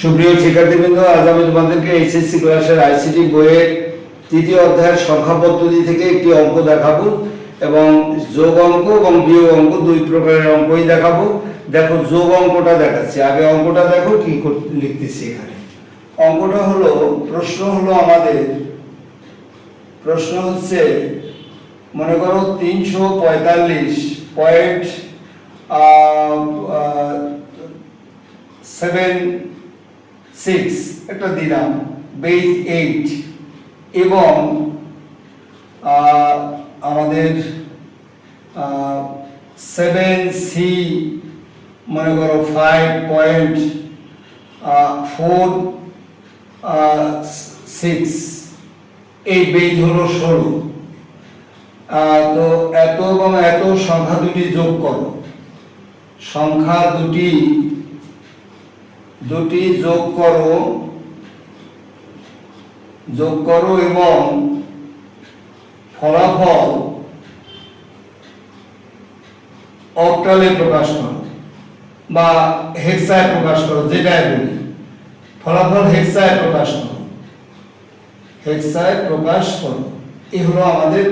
সুপ্রিয় শিক্ষার্থীবৃন্দ, আজ আমি তোমাদেরকে এইচএসসি ক্লাসের আইসিটি বইয়ের তৃতীয় অধ্যায়ের সংখ্যা পদ্ধতি থেকে একটি অঙ্ক দেখাবো এবং যোগ অঙ্ক এবং বিয়োগ অঙ্ক দুই প্রকারের অঙ্কই দেখাবো। দেখো, যোগ অঙ্কটা দেখাচ্ছি। আগে অঙ্কটা দেখো, কি লিখতেছি এখানে। অঙ্কটা হলো, প্রশ্ন হলো আমাদের, প্রশ্ন হচ্ছে, মনে করো তিনশো পঁয়তাল্লিশ পয়েন্ট সেভেন সিক্স একটা দিলাম বেজ এইট এবং আমাদের সেভেন সি মনে করো ফাইভ পয়েন্ট ফোর সিক্স এই বেজ হলো ষোলো। তো এত এবং এত সংখ্যা দুটি যোগ করো। সংখ্যা দুটি দুটি যোগ করো। যোগ করো এবং ফলাফল অক্টালে প্রকাশ করো বা হেক্সায় প্রকাশ করো, যেটাই বলি ফলাফল হেক্সায় প্রকাশ করো। হেক্সায় প্রকাশ করো। এই হলো আমাদের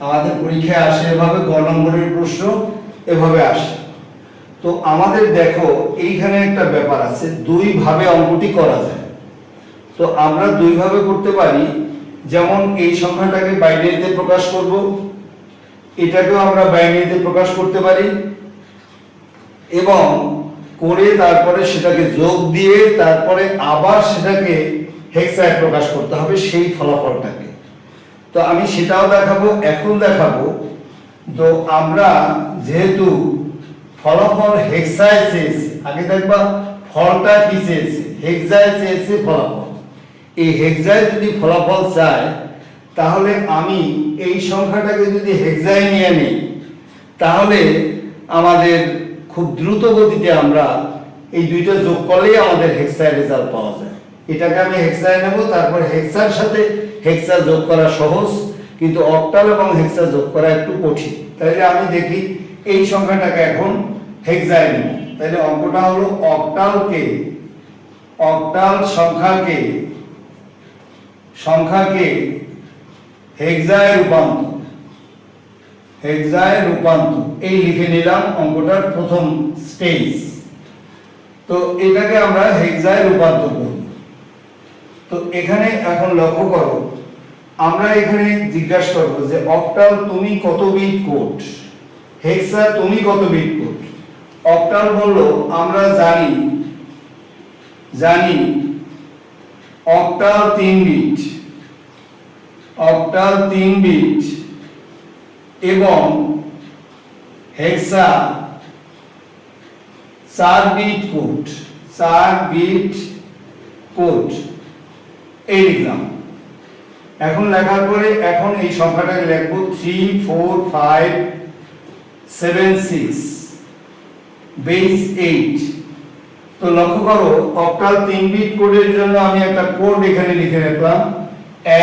আমাদের পরীক্ষায় আসে এভাবে গ নম্বরের প্রশ্ন এভাবে আসে। তো আমাদের দেখো, এইখানে একটা ব্যাপার আছে দুই ভাবে অঙ্কটি করা যায়। তো আমরা দুই ভাবে করতে পারি, যেমন এই সংখ্যাটাকে বাইনারিতে প্রকাশ করব, এটাকেও আমরা বাইনারিতে প্রকাশ করতে পারি, এবং করে তারপরে সেটাকে যোগ দিয়ে তারপরে আবার সেটাকে হেক্সায় প্রকাশ করতে হবে সেই ফলাফলটাকে। তো আমি সেটাও দেখাবো, এখন দেখাবো। তো আমরা যেহেতু ফলাফল হেক্সায় চেয়েছি আগে দেখবা ফলটা কি চেয়েছে হেক্সায় চেয়েছে ফলাফল। এই হেক্সায় যদি ফলাফল চায়, তাহলে আমি এই সংখ্যাটাকে যদি হেক্সায় নিয়ে নিই, তাহলে আমাদের খুব দ্রুত গতিতে আমরা এই দুইটা যোগ করলেই আমাদের হেক্সায় রেজাল্ট পাওয়া যায়। এটাকে আমি হেক্সায় নেব, তারপর হেক্সার সাথে হেক্সা যোগ করা সহজ, কিন্তু অক্টাল এবং হেক্সা যোগ করা একটু কঠিন। তাহলে আমি দেখি এই সংখ্যাটাকে এখন হেক্সায় তাহলে অঙ্কটা হলো অক্টালকে অক্টাল সংখ্যাকে সংখ্যাকে হেক্সায় রূপান্তর হেক্সায় রূপান্তর। এই লিখে নিলাম অঙ্কটার প্রথম স্টেজ তো এটাকে আমরা হেক্সায় রূপান্তর করব তো এখানে এখন লক্ষ্য করো, আমরা এখানে জিজ্ঞাসা করব যে অক্টাল তুমি কত বিট কোড হেক্সা তুমি কত বিট কোড অক্টাল বলল, আমরা জানি জানি, অক্টাল তিন বিট অক্টাল তিন বিট এবং হেক্সা চার বিট কোড চার বিট কোড এই লিখলাম। এখন লেখার পরে এখন এই সংখ্যাটাকে লিখব three four five seven six base eight তো লক্ষ্য করো, অক্টাল তিন বিট কোডের জন্য আমি একটা কোড এখানে লিখে রাখলাম।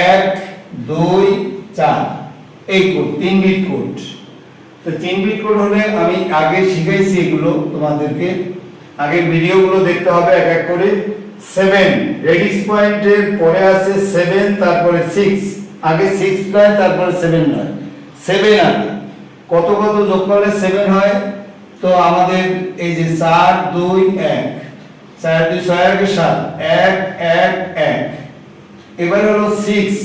এক, দুই, চার। এই কোড তিন বিট কোড তো তিন বিট কোড হলে আমি আগে শিখাইছি এগুলো তোমাদেরকে। আগের ভিডিওগুলো দেখতে হবে এক এক করে। সেভেন রেডিক্স পয়েন্টের পরে আছে সেভেন তারপরে সিক্স আগে সিক্স নয়, তারপরে সেভেন নয়। সেভেন আগে কত কত যোগ করলে সেভেন হয়? তো আমাদের এই যে চার, দুই, এক। চার, দুই, ছয় আগে সাত। এক এক এক। এবার হলো সিক্স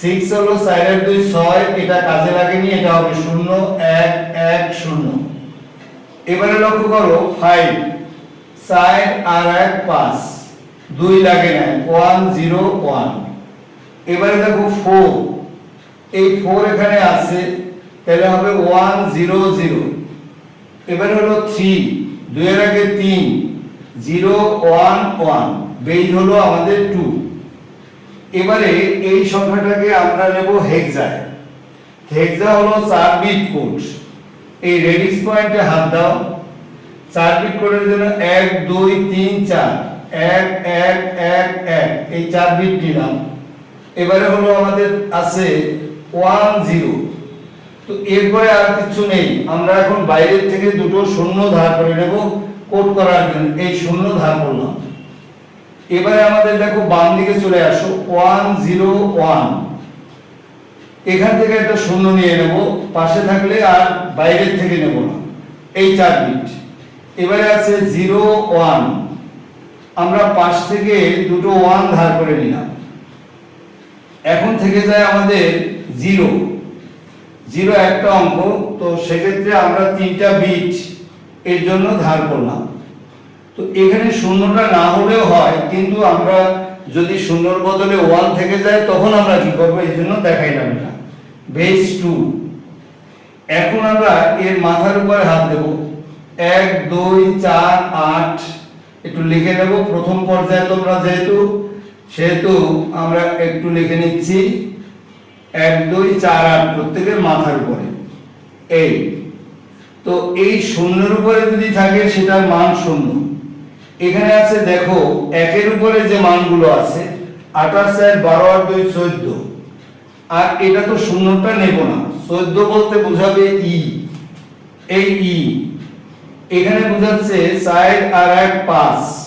সিক্স হলো সাইডের দুই, ছয়। এটা কাজে লাগেনি, এটা হবে শূন্য, এক এক, শূন্য। এবারে লক্ষ্য করো ফাইভ সাইড আর এক পাঁচ। দুই লাগে না ওয়ান জিরো ওয়ান এবারে দেখো ফোর এই ফোর এখানে আছে। তাহলে হবে ওয়ান জিরো জিরো এবারে হলো থ্রি দুইয়ের আগে তিন জিরো ওয়ান ওয়ান বেজ হলো আমাদের টু এবারে এই সংখ্যাটাকে আমরা নেব হেক্সায় হেক্সা হলো চার বিট কোড এই রেডিক্স পয়েন্টে হাত দাও। চার বিট কোডের জন্য এক, দুই, তিন, চার। এক এক এক এক। এই চার বিট নিলাম। এবারে হলো আমাদের আছে ওয়ান জিরো তো এরপরে আর কিছু নেই। আমরা এখন বাইরের থেকে দুটো শূন্য ধার করে নেব, কোট করার জন্য। এই শূন্য ধার করলাম। এবারে আমাদের দেখো বাম দিকে চলে আসো। One zero one. এখান থেকে একটা শূন্য নিয়ে নেব। পাশে থাকলে আর বাইরের থেকে নেব না। এই চার বিট এবারে আছে জিরো ওয়ান। আমরা পাশ থেকে দুটো ওয়ান ধার করে নিলাম। এখন থেকে যায় আমাদের জিরো। জিরো একটা অঙ্ক, তো সেক্ষেত্রে আমরা তিনটা বিট এর জন্য ধার করলাম। তো এখানে শূন্যটা না হলেও হয়, কিন্তু আমরা যদি শূন্যর বদলে ওয়ান থেকে যায়, তখন আমরা কি করব? এই জন্য দেখাইলাম না বেস টু এখন আমরা এর মাথার উপরে হাত দেব। এক, দুই, চার, আট। একটু লিখে নেব। প্রথম পর্যায়ে তোমরা যেহেতু, সেহেতু আমরা একটু লিখে নিচ্ছি। এক, দুই, চার, আট প্রত্যেকের মাথার উপরে। এই। তো এই শূন্যের উপরে যদি থাকে, সেটার মান শূন্য। এখানে আছে, দেখো, একের উপরে যে মানগুলো আছে, আঠাশ, চার, বারো, আট, দুই, চোদ্দ। আর এটা তো শূন্যটা নেব না। চোদ্দ বলতে বোঝাবে ই। এই ই। এখানে বোঝাচ্ছে চার আর এক পাঁচ।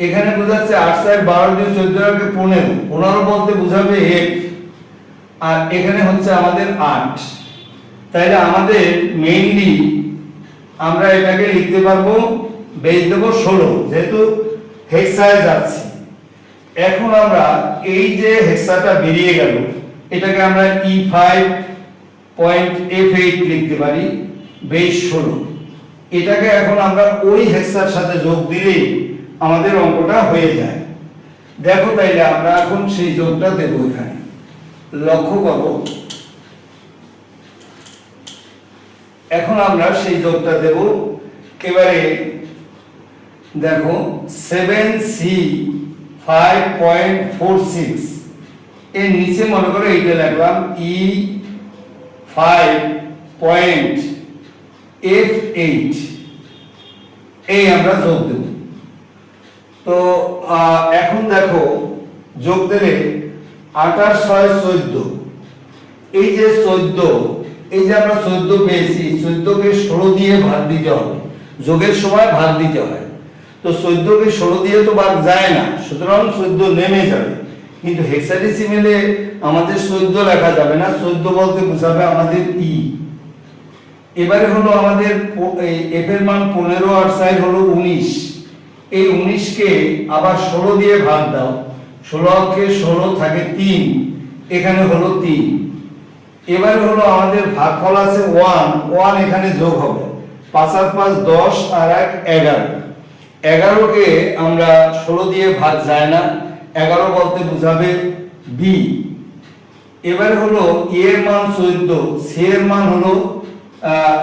এখানে বোঝাচ্ছে আট, চার, বারো, দুই, চোদ্দ আগে পনেরো। পনেরো বলতে বোঝাবে এক। আর এখানে হচ্ছে আমাদের আট। তাইলে আমাদের মেইনলি আমরা এটাকে লিখতে পারব বেজ দেবো ষোলো, যেহেতু হেক্সায় যাচ্ছে। এখন আমরা এই যে হেক্সাটা বেরিয়ে গেল, এটাকে আমরা E five point F eight লিখতে পারি, বেশ ষোলো। এটাকে এখন আমরা ওই হেক্সার সাথে যোগ দিলেই আমাদের অঙ্কটা হয়ে যায়। দেখো তাইলে আমরা এখন সেই যোগটা দেবো এখানে। লক্ষ্য করো এখন আমরা সেই যোগটা দেব। এবারে দেখো seven C five point four six এর নিচে মনে করো এইটা লিখলাম E five point F eight এই আমরা যোগ দেব। তো এখন দেখো, যোগ দিলে আঠাশ, ছয়, চোদ্দ। এই যে চোদ্দ, এই যে আমরা চোদ্দ পেয়েছি, চোদ্দকে ষোলো দিয়ে ভাগ দিতে হবে। যোগের সময় ভাগ দিতে হয়। তো চোদ্দকে ষোলো দিয়ে তো ভাগ যায় না, সুতরাং চোদ্দ নেমে যাবে। কিন্তু হেক্সাডেসিমেলে আমাদের চোদ্দ লেখা যাবে না, চোদ্দ বলতে বোঝাবে আমাদের ই। এবারে হলো আমাদের এফ এর মান পনেরো আর সাইড হলো উনিশ। এই উনিশকে আবার ষোলো দিয়ে ভাগ দাও। ষোলো অক্ষে ষোলো থাকে তিন। এখানে হলো তিন। এবারে হলো আমাদের ভাগফল আছে ওয়ান। ওয়ান এখানে যোগ হবে। পাঁচ আর পাঁচ দশ আর এক এগারো। এগারোকে আমরা ষোলো দিয়ে ভাগ যায় না। এগারো বলতে বোঝাবে বি। এবারে হলো ই এর মান চোদ্দ। সি এর মান হলো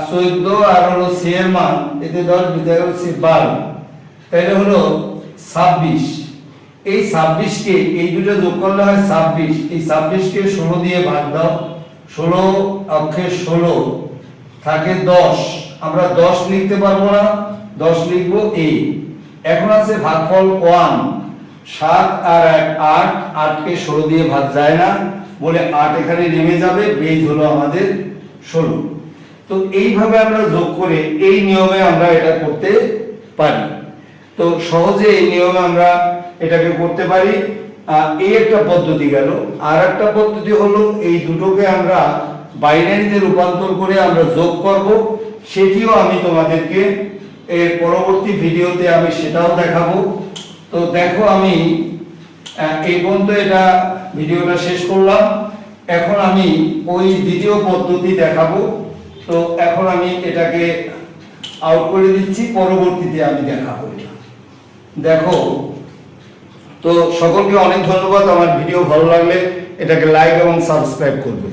চোদ্দ আর হলো সি এর মান। এতে দশ বিদায় হচ্ছে বারো। তাহলে হলো ছাব্বিশ। এই ছাব্বিশকে, এই দুটো যোগ করলে হয় ছাব্বিশ। এই ছাব্বিশকে ষোলো দিয়ে ভাগ দাও। ষোলো অক্ষে ষোলো থাকে দশ। আমরা দশ লিখতে পারব না। দশ লিখব এই এখন আছে ভাগফল ওয়ান। সাত আর এক, আট। আটকে ষোলো দিয়ে ভাগ যায় না। বলে আট এখানে নেমে যাবে। বেজ হলো আমাদের ষোলো। তো এইভাবে আমরা যোগ করে এই নিয়মে আমরা এটা করতে পারি। তো সহজে এই নিয়মে আমরা এটাকে করতে পারি। এই একটা পদ্ধতি গেল। আর একটা পদ্ধতি হলো, এই দুটোকে আমরা বাইনারিতে রূপান্তর করে আমরা যোগ করব। সেটিও আমি তোমাদেরকে এর পরবর্তী ভিডিওতে আমি সেটাও দেখাবো। তো দেখো আমি এই পর্যন্ত এটা ভিডিওটা শেষ করলাম। এখন আমি ওই দ্বিতীয় পদ্ধতি দেখাবো। তো এখন আমি এটাকে আউট করে দিচ্ছি। পরবর্তীতে আমি দেখাবো এটা। দেখো তো সকলকে অনেক ধন্যবাদ। আমার ভিডিও ভালো লাগলে এটাকে লাইক এবং সাবস্ক্রাইব করবে